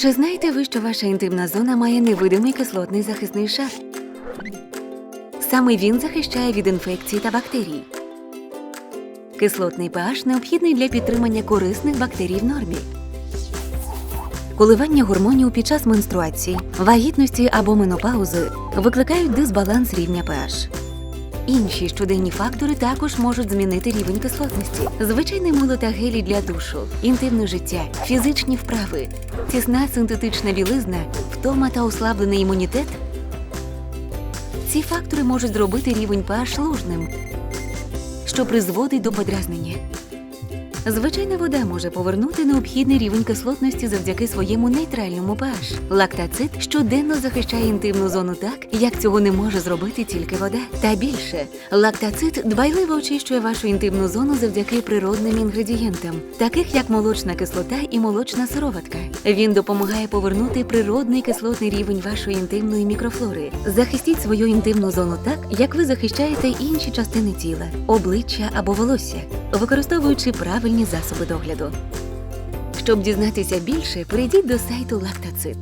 Чи знаєте ви, що ваша інтимна зона має невидимий кислотний захисний шар? Саме він захищає від інфекцій та бактерій. Кислотний pH необхідний для підтримання корисних бактерій в нормі. Коливання гормонів під час менструації, вагітності або менопаузи викликають дисбаланс рівня pH. Інші щоденні фактори також можуть змінити рівень кислотності. Звичайне мило та гелі для душу, інтимне життя, фізичні вправи, тісна синтетична білизна, втома та ослаблений імунітет. Ці фактори можуть зробити рівень pH ложним, що призводить до подразнення. Звичайна вода може повернути необхідний рівень кислотності завдяки своєму нейтральному pH. Лактацит щоденно захищає інтимну зону так, як цього не може зробити тільки вода. Та більше, лактацит дбайливо очищує вашу інтимну зону завдяки природним інгредієнтам, таких як молочна кислота і молочна сироватка. Він допомагає повернути природний кислотний рівень вашої інтимної мікрофлори. Захистіть свою інтимну зону так, як ви захищаєте інші частини тіла, обличчя або волосся, використовуючи правильні засоби догляду. Щоб дізнатися більше, перейдіть до сайту Лактацит.